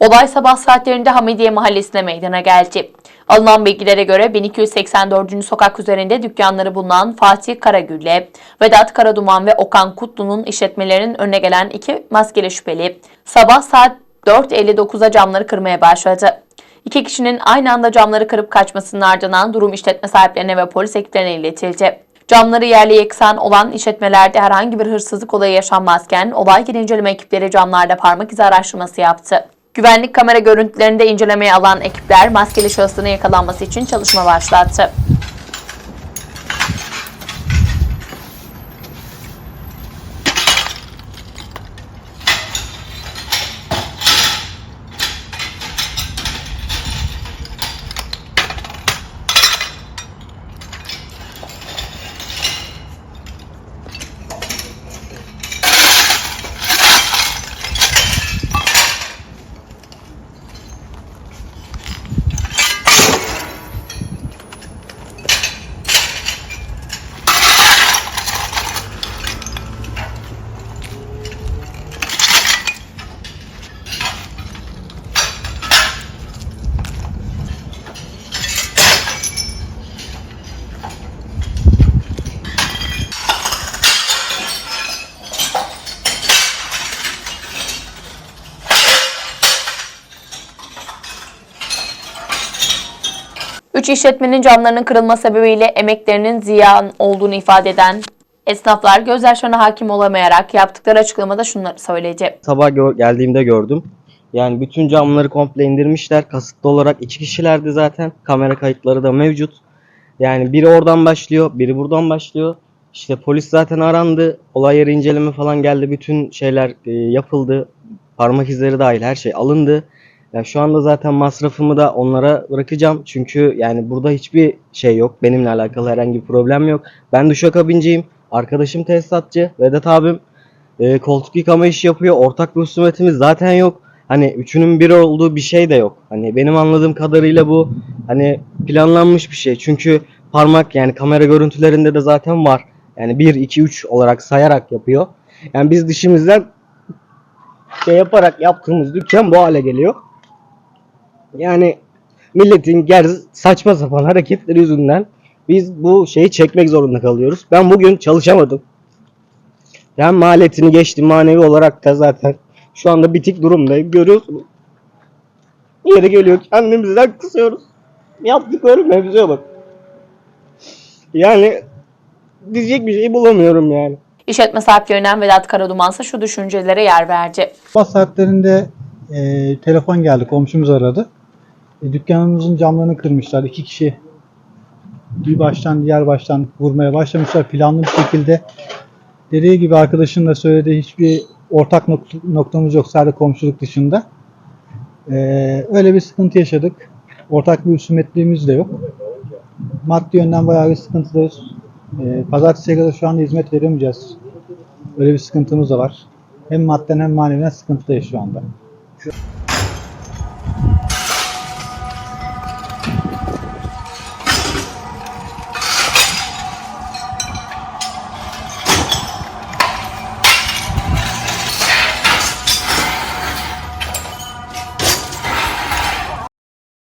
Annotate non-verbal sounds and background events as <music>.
Olay sabah saatlerinde Hamidiye Mahallesi'ne meydana geldi. Alınan bilgilere göre 1284. sokak üzerinde dükkanları bulunan Fatih Karagül'le Vedat Karaduman ve Okan Kutlu'nun işletmelerinin önüne gelen iki maskeli şüpheli sabah saat 4.59'da camları kırmaya başladı. İki kişinin aynı anda camları kırıp kaçmasının ardından durum işletme sahiplerine ve polis ekiplerine iletildi. Camları yerle yeksan olan işletmelerde herhangi bir hırsızlık olayı yaşanmazken olay yeri inceleme ekipleri camlarda parmak izi araştırması yaptı. Güvenlik kamera görüntülerini de incelemeye alan ekipler maskeli şahısların yakalanması için çalışma başlattı. Üç işletmenin camlarının kırılma sebebiyle emeklerinin ziyan olduğunu ifade eden esnaflar gözyaşlarına hakim olamayarak yaptıkları açıklamada şunları söyledi. Sabah gö- geldiğimde gördüm. Yani bütün camları komple indirmişler. Kasıtlı olarak iki kişilerdi zaten. Kamera kayıtları da mevcut. Yani biri oradan başlıyor, biri buradan başlıyor. İşte polis zaten arandı. Olay yeri inceleme falan geldi. Bütün şeyler e, yapıldı. Parmak izleri dahil her şey alındı. Ya şu anda zaten masrafımı da onlara bırakacağım. Çünkü yani burada hiçbir şey yok. Benimle alakalı herhangi bir problem yok. Ben duşakabinciyim. Arkadaşım tesisatçı. Vedat abim e, koltuk yıkama işi yapıyor. Ortak bir husumetimiz zaten yok. Hani üçünün bir olduğu bir şey de yok. Hani benim anladığım kadarıyla bu hani planlanmış bir şey. Çünkü parmak yani kamera görüntülerinde de zaten var. Yani 1, 2, 3 olarak sayarak yapıyor. Yani biz dişimizden şey yaparak yaptığımız dükkan bu hale geliyor. Yani milletin ger saçma sapan <laughs> hareketleri yüzünden biz bu şeyi çekmek zorunda kalıyoruz. Ben bugün çalışamadım. Yani maliyetini geçtim manevi olarak da zaten şu anda bitik durumdayım. Görüyorsunuz. Yeri geliyor kendimizden kısıyoruz. Yaptıkları mevzuya bak. Yani diyecek bir şey bulamıyorum yani. İşletme sahiplerinden Vedat Karaduman ise şu düşüncelere yer verdi. Sabah saatlerinde e, telefon geldi, komşumuz aradı. E, dükkanımızın camlarını kırmışlar. İki kişi bir baştan diğer baştan vurmaya başlamışlar planlı bir şekilde. Dediği gibi arkadaşın da söylediği hiçbir ortak nok- noktamız yok sadece komşuluk dışında. E, öyle bir sıkıntı yaşadık. Ortak bir husumetliğimiz de yok. Maddi yönden bayağı bir sıkıntıdayız. E, pazartesiye kadar şu anda hizmet veremeyeceğiz. Öyle bir sıkıntımız da var. Hem madden hem maneven sıkıntıdayız şu anda.